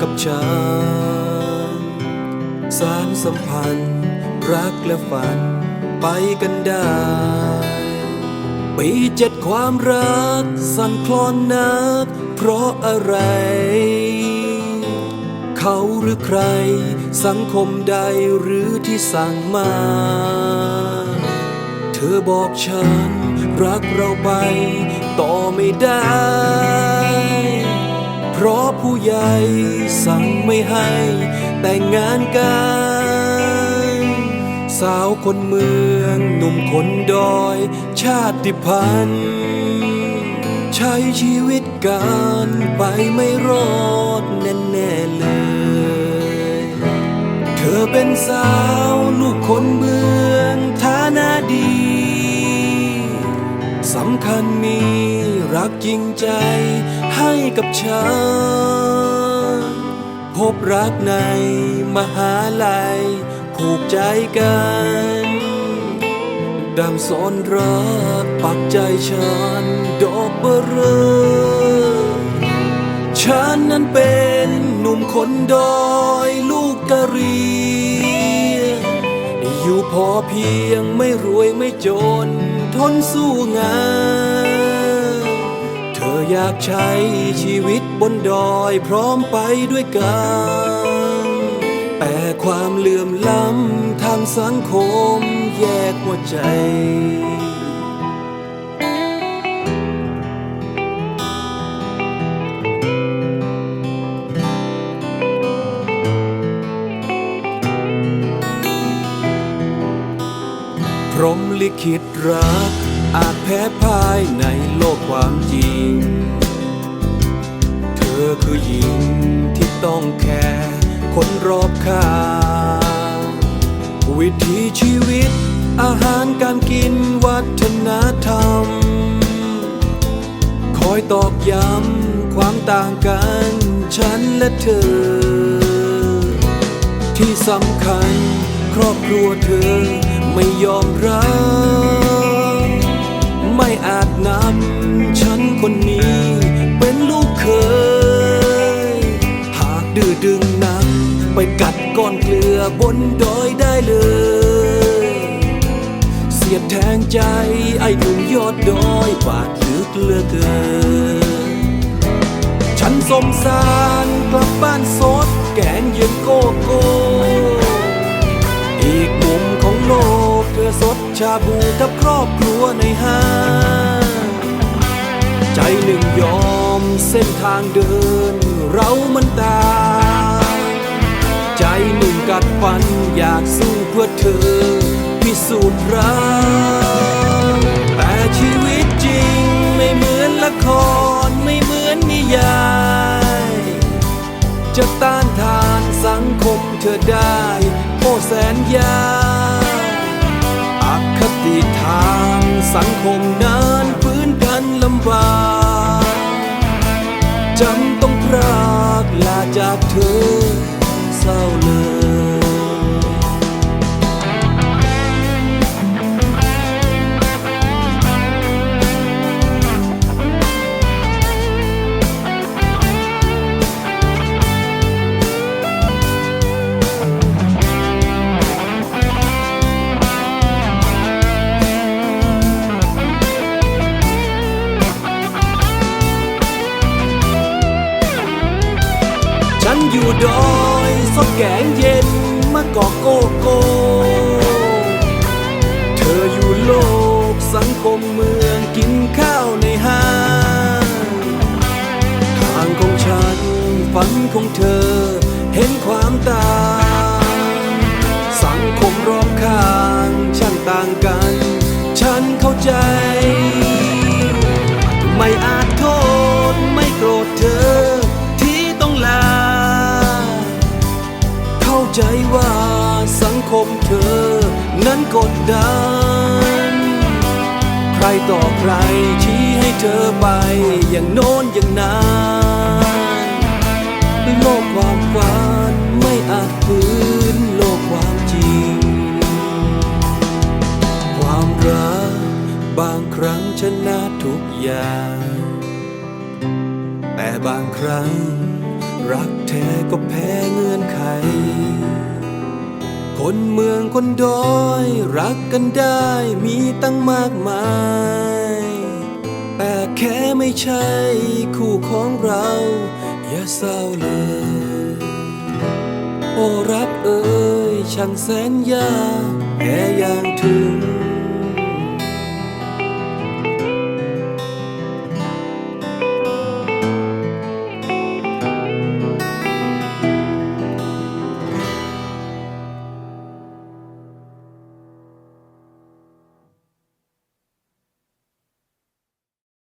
กับฉัน สารสัมพันธ์ รักและฝันไปกันได้ปีเจ็ดความรัก สั่นคลอนนัก เพราะอะไร เขาหรือใคร สังคมใดหรือที่สั่งมา เธอบอกฉัน รักเราไป ต่อไม่ได้ เพราะผู้ใหญ่สั่งไม่ให้แต่งงานกัน สาวคนเมืองหนุ่มคนดอยชาติพันธุ์ใช้ชีวิตกันไปไม่รอดแน่ๆเลย เธอเป็นสาวลูกคนเมืองฐานะดีสำคัญมีรักจริงใจ ให้กับฉัน พบรักในมหาลัยผูกใจกันดังสอนรักปักใจฉันดอกเบอร์ฉันนั้นเป็นหนุ่มคนดอยลูกกะเหรียอยู่พอเพียงไม่รวยไม่จนทนสู้งาน ออยากใช้ชีวิตบนดอยพร้อมไปด้วยกันแต่ความเหลื่อมล้ำทางสังคมแยกหัวใจพรหมลิขิตรักอาจแพ้พ่ายในโลกความจริง คนรอบข้างวิถีชีวิต อาหารการกินวัฒนธรรม คอยตอกย้ำความต่างกัน ฉันและเธอ ที่สำคัญครอบครัวเธอไม่ยอมรับไม่อาจนำฉันคนนี้เป็นลูกเคย หากดื้อดึง ไปกัดก้อนเกลือบนดอยได้เลย เสียดแทงใจไอ้หนุ่มยอดดอยบาดลึกเลือเกิน ฉันสมสารกลับบ้านสดแกงเย็นโกโก้อีกมุมของโลกเธอสดชาบูกับครอบครัวในห้างใจหนึ่งยอมเส้นทางเดิน เรามันตา ใจหนึ่งกัดฟันอยากสู้เพื่อเธอ พิสูจน์รักแต่ชีวิตจริงไม่เหมือนละครไม่เหมือนนิยาย จะต้านทานสังคมเธอได้โอ้แสนยากอคติทางสังคมนั้นฟื้นกันลำบากจำต้องพรากลาจากเธอ เศร้าเดอยสดแกงเย็นมะกอกโกโก้ เธออยู่โลกสังคมเมืองกินข้าวในห้างทางของฉันฝันของเธอเห็นความต่างสังคมรอบข้างช่างต่างกัน ฉันเข้าใจ ไม่อาจโทษไม่โกรธเธอ ใจว่าสังคมเธอ นั้นกดดัน ใครต่อใครชี้ให้เธอไป อย่างโน้นอย่างนั้นโลกความฝันไม่อาจฝืนโลกความจริง ความรักบางครั้งชนะทุกอย่าง แต่บางครั้ง รักแท้ก็แพ้เงื่อนไข คนเมืองคนดอยรักกันได้มีตั้งมากมาย แต่แค่ไม่ใช่คู่ของเรา อย่าเศร้าเลย โอ้รักเอ่ยช่างแสนยากแค่อย่างถึง